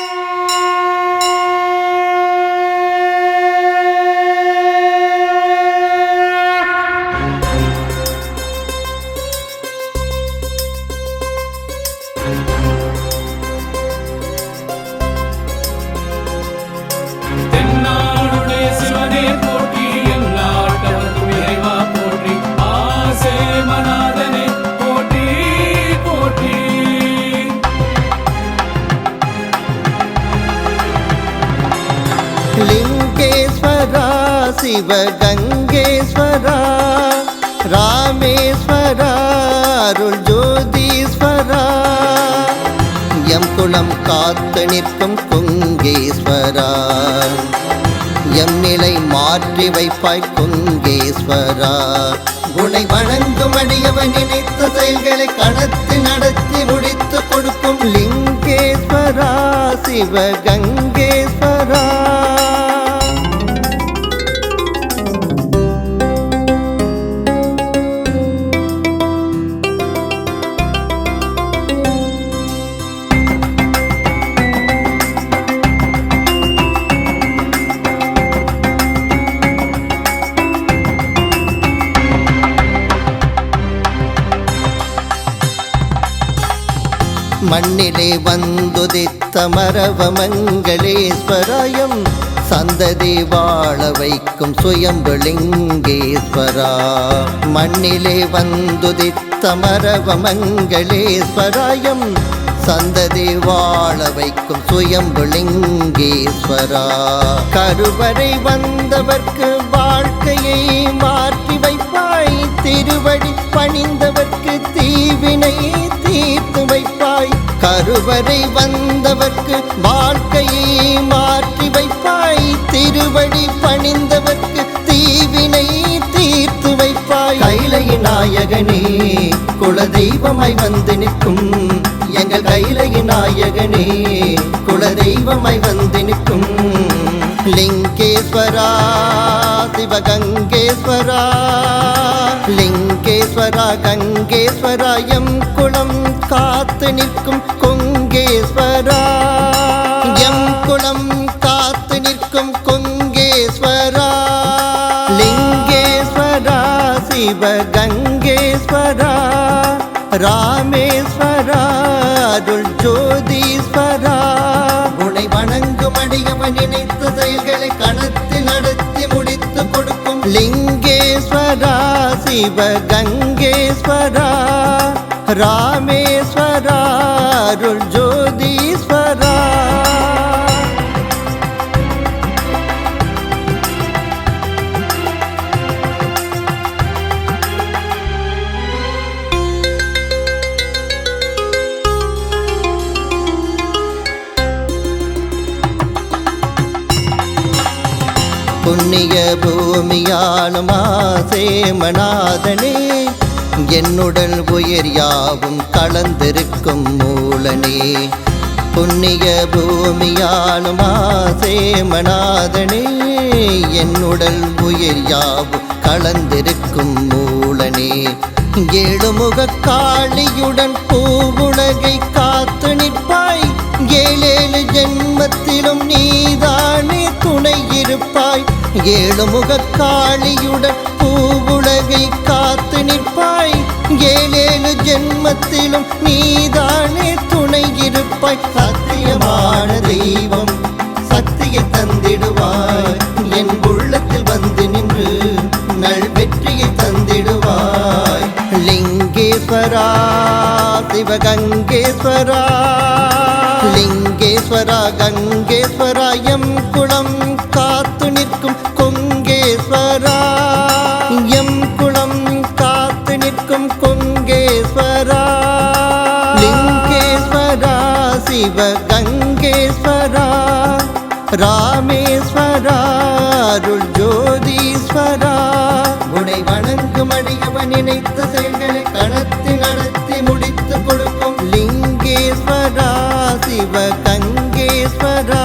Música Lingeshwara சிவகங்கேஸ்வரா Rameswara அருள் ஜோதீஸ்வரா M குளம் காத்து நிற்கும் குங்கேஸ்வரா. எம் நிலை மாற்றி வைப்பாய் குங்கேஸ்வரா. குணை வணங்கும் அடியவன் நினைத்த செயல்களை கடத்தி நடத்தி முடித்து கொடுக்கும் லிங்கேஸ்வரா சிவகங்கேஸ்வரா. மண்ணிலே வந்துதித்த மரவமங்களேஸ்வராயம் சந்ததி வாழ வைக்கும் சுயம்புலிங்கேஸ்வரா மண்ணிலே வந்துதித்த மரவமங்களேஸ்வராயம் சந்ததி வாழ வைக்கும் சுயம்புலிங்கேஸ்வரா கருவறை வந்தவர்க்கு வாழ்க்கையை மாற்றி வைக்கும் திருவடி பணிந்தவர்க்கு தீவினை தீர்த்து வைப்பாய். கருவறை வந்தவர்க்கு வாழ்க்கையை மாற்றி வைப்பாய். திருவடி பணிந்தவர்க்கு தீவினை தீர்த்து வைப்பாய். கைலை நாயகனே குலதெய்வமாய் வந்து நிற்கும். எங்கள் கைலை நாயகனே குலதெய்வமாய் வந்து நிற்கும். லிங்கேஸ்வரா சிவகங்கேஸ்வரா. லிங்கேஸ்வரா கங்கேஸ்வரா எம் குளம் காத்து நிற்கும் கொங்கேஸ்வரா. எம் குளம் காத்து நிற்கும் கொங்கேஸ்வரா. லிங்கேஸ்வரா சிவகங்கேஸ்வரா. ராமேஸ்வரா அருள் ஜோதீஸ்வரா வணங்கும் அடியவன் நினைத்த செயல்களை கடத்தி நடத்தி முடித்து கொடுக்கும் லிங்கேஸ்வரா சிவகங்கேஸ்வரா ராமேஸ்வரா அருள் புண்ணிய பூமியாளும் ஆசேமநாதனே என்னுடல் உயிர் யாவும் கலந்திருக்கும் மூலனே. புண்ணிய பூமியாளும் ஆசேமநாதனே என்னுடல் உயிர் யாவும் கலந்திருக்கும் மூலனே. ஏழுமுக காளியுடன் பூவுலகை காத்து நிற்பாய். ஏழேழு ஜென்மத்திலும் நீதானே துணை இருப்பாய். ஏழு முகக்காளியுடன் பூவுலகை காத்து நிற்பாய். ஏழேழு ஜென்மத்திலும் நீதானே துணை இருப்பாய். சத்தியமான தெய்வம். சிவகங்கேஸ்வரா லிங்கேஸ்வரா கங்கேஸ்வரா எம் குளம் காத்து நிற்கும் கொங்கேஸ்வரா. எம் குளம் காத்து நிற்கும் கொங்கேஸ்வரா. லிங்கேஸ்வரா சிவகங்கேஸ்வரா ராமேஸ்வரா அருள் ஜோதீஸ்வரா. உனை வணங்கும் அடியவன் நினைத்த செயல்களை கடத்தி லிங்கேஸ்வரா சிவகங்கேஸ்வரா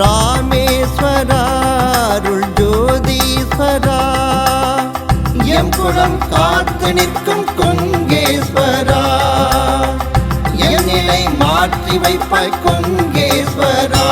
ராமேஸ்வரா அருள் ஜோதீஸ்வரா எம் குளம் காத்து நிற்கும் கொங்கேஸ்வரா. என் நிலை மாற்றி வைப்ப கொங்கேஸ்வரா.